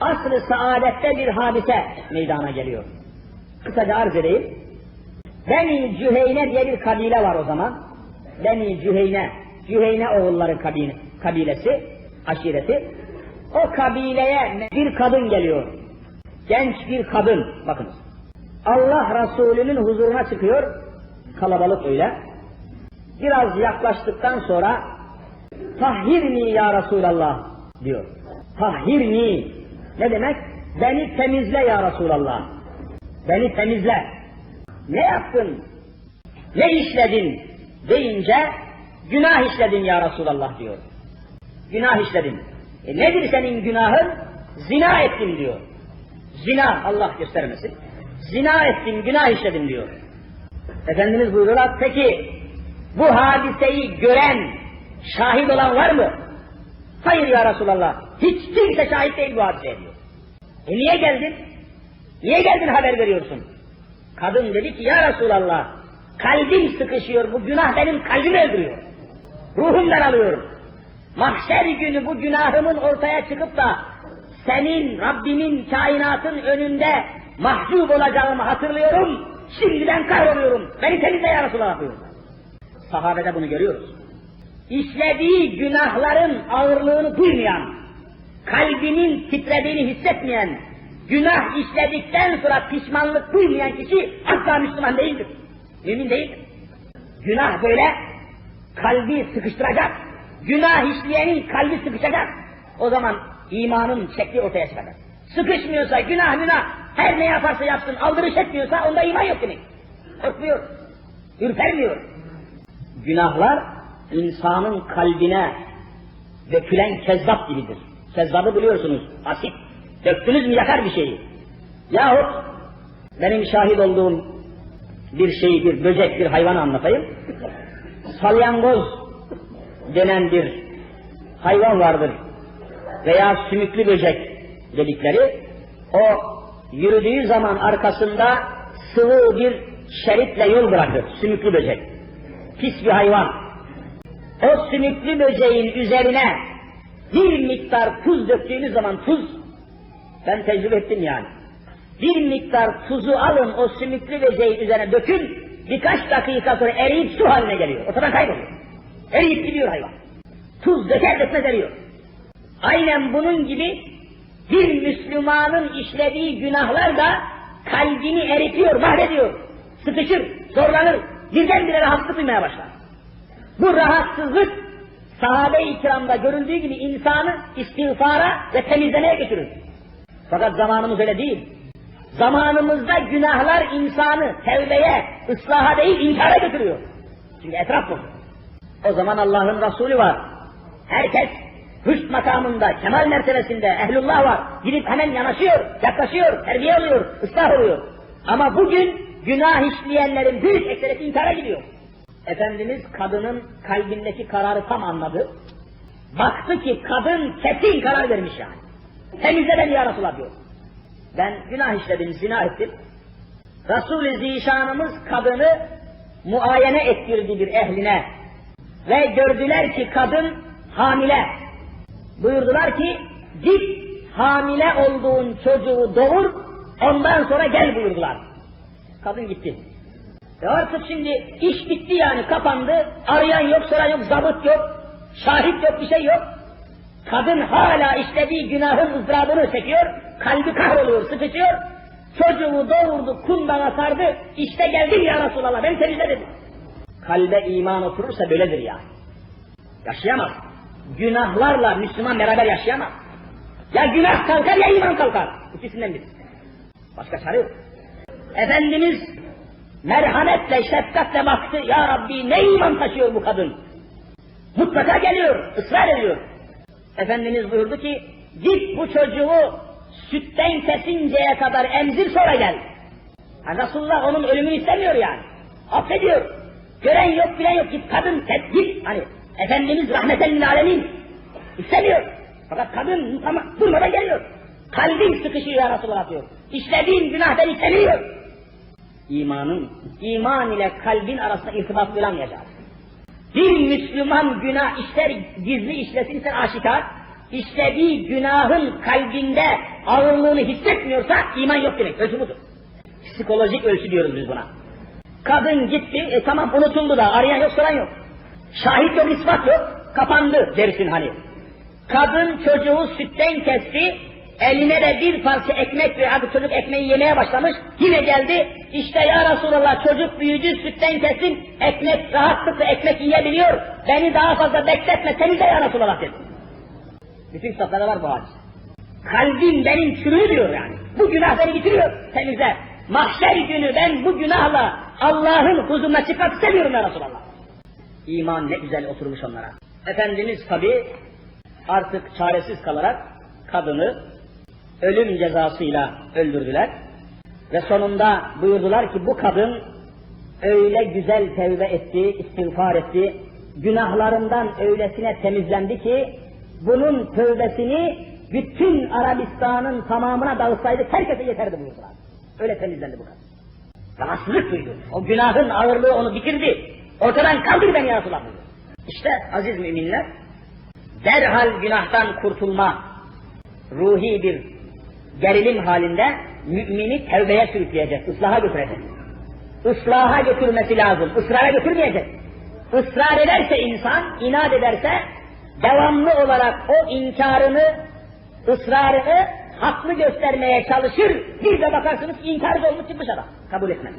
asr-ı saadette bir hadise meydana geliyor. Kısaca arz edeyim. Beni Cüheyne diye bir kabile var o zaman. Beni Cüheyne, Cüheyne oğulları kabine, kabilesi, aşireti. O kabileye bir kadın geliyor. Genç bir kadın, bakınız. Allah Resulü'nün huzuruna çıkıyor, kalabalık öyle. Biraz yaklaştıktan sonra, Tahhirni ya Resulallah diyor. Tahhirni, ne demek? Beni temizle ya Resulallah. Beni temizle. Ne yaptın? Ne işledin? deyince günah işledin ya Resulallah diyor. Günah işledin. E nedir senin günahın? Zina ettim diyor. Zina Allah göstermesin. Zina ettim, günah işledim diyor. Efendimiz buyuruyorlar, peki bu hadiseyi gören, şahit olan var mı? Hayır ya Resulallah, hiç kimse şahit değil bu hadiseye diyor. E niye geldin? Niye geldin haber veriyorsun? Kadın dedi ki ya Resulallah, kalbim sıkışıyor, bu günah benim kalbimi öldürüyor. Ruhumdan alıyorum. Mahşer günü bu günahımın ortaya çıkıp da senin Rabbimin kainatın önünde mahcup olacağımı hatırlıyorum. Şimdiden kahroluyorum. Beni temizle ya Resulallah buyurdu. Sahabede bunu görüyoruz. İşlediği günahların ağırlığını duymayan, kalbinin titrediğini hissetmeyen, günah işledikten sonra pişmanlık duymayan kişi asla Müslüman değildir. Mümin değildir. Günah böyle kalbi sıkıştıracak. Günah işleyenin kalbi sıkışacak. O zaman imanın şekli ortaya çıkacak. Sıkışmıyorsa günah günah her ne yaparsa yapsın aldırış etmiyorsa onda iman yok demek. Korkmuyor. Ürpermiyor. Günahlar insanın kalbine dökülen kezzap gibidir. Kezzabı biliyorsunuz. Asit. Döktünüz mü yakar bir şeyi. Yahut benim şahit olduğum bir şey, bir böcek, bir hayvan anlatayım. Salyangoz denen bir hayvan vardır. Veya sümüklü böcek dedikleri. O yürüdüğü zaman arkasında sıvı bir şeritle yol bırakır. Sümüklü böcek. Pis bir hayvan. O sümüklü böceğin üzerine bir miktar tuz döktüğünüz zaman tuz, ben tecrübe ettim yani. Bir miktar tuzu alın o sümüklü böceğin üzerine dökün, birkaç dakika sonra eriyip su haline geliyor. Ortadan kayboluyor. Eriyip gidiyor hayvan. Tuz döker dökmez eriyor. Aynen bunun gibi bir Müslümanın işlediği günahlar da kalbini eritiyor, mahrediyor. Sıkışır, zorlanır, birdenbire rahatsızlık duymaya başlar. Bu rahatsızlık sahabe-i kiramda görüldüğü gibi insanı istiğfara ve temizlemeye götürür. Fakat zamanımız öyle değil. Zamanımızda günahlar insanı tevbeye, ıslaha değil inkara götürüyor. Çünkü etraf bu. O zaman Allah'ın Resulü var. Herkes hüsn makamında, kemal mertebesinde ehlullah var. Gidip hemen yanaşıyor, yaklaşıyor, terbiye oluyor, ıslah oluyor. Ama bugün günah işleyenlerin büyük ekserisi inkara gidiyor. Efendimiz kadının kalbindeki kararı tam anladı. Baktı ki kadın kesin karar vermiş yani. Temizle beni ya Resulallah diyor. Ben günah işledim, zina ettim. Resul-i Zişanımız kadını muayene ettirdi bir ehline. Ve gördüler ki kadın hamile. Buyurdular ki git hamile olduğun çocuğu doğur ondan sonra gel buyurdular. Kadın gitti. E artık şimdi iş bitti yani kapandı. Arayan yok, soran yok, zabıt yok, şahit yok, bir şey yok. Kadın hala işlediği günahın ızdırabını çekiyor, kalbi kahroluyor, sıkışıyor. Çocuğu doğurdu, kundağa sardı, işte geldim ya Resulallah, ben temizle dedim. Kalbe iman oturursa böyledir ya. Yaşayamaz. Günahlarla Müslüman beraber yaşayamaz. Ya günah kalkar ya iman kalkar. İkisinden biri. Başka çare yok. Efendimiz merhametle, şefkatle baktı. Ya Rabbi ne iman taşıyor bu kadın. Mutlaka geliyor, ısrar ediyor. Efendimiz buyurdu ki, git bu çocuğu sütten kesinceye kadar emzir sonra gel. Ha, Resulullah onun ölümünü istemiyor yani. Affediyor. Gören yok, bilen yok. Git kadın, git. Hani Efendimiz rahmeten alemin istemiyor. Fakat kadın ama durmadan geliyor. Kalbin sıkışıyor ya Resulullah diyor. İşlediğin günah beni istemiyor. İmanın, iman ile kalbin arasında irtibat bulamayacağız. Bir Müslüman günah işler gizli işlesin ister aşikar, işlediği günahın kalbinde ağırlığını hissetmiyorsa iman yok demek. Ölçü budur. Psikolojik ölçü diyoruz biz buna. Kadın gitti, e tamam unutuldu da arayan yok soran yok. Şahit yok, ispat yok, kapandı dersin hani. Kadın çocuğu sütten kesti, eline de bir parça ekmek ve artık çocuk ekmeği yemeye başlamış, yine geldi, işte ya Resulallah çocuk büyüdü, sütten kestim, ekmek rahatlıkla ekmek yiyebiliyor, beni daha fazla bekletme, temizle ya Resulallah dedi. Bütün kitaplarda var bu hadis. Kalbim benim çürüğü diyor yani. Bu günah beni bitiriyor, temizle. Mahşer günü ben bu günahla Allah'ın huzuruna çıkmak istemiyorum ya Resulallah. İman ne güzel oturmuş onlara. Efendimiz tabi artık çaresiz kalarak kadını ölüm cezasıyla öldürdüler. Ve sonunda buyurdular ki bu kadın öyle güzel tevbe etti, istiğfar etti, günahlarından öylesine temizlendi ki bunun tövbesini bütün Arabistan'ın tamamına dağıtsaydı herkese yeterdi buyurdular. Öyle temizlendi bu kadın. Rahatsızlık duydu. O günahın ağırlığı onu bitirdi. Ortadan kaldır beni ya Resulallah. İşte aziz müminler, derhal günahtan kurtulma ruhi bir gerilim halinde mümini tevbeye sürükleyecek, ıslaha götürecek. Islaha götürmesi lazım, ısrara götürmeyecek. Israr ederse insan, inat ederse devamlı olarak o inkarını, ısrarını haklı göstermeye çalışır. Bir de bakarsınız inkarcı olmuş çıkmış adam. Kabul etmez.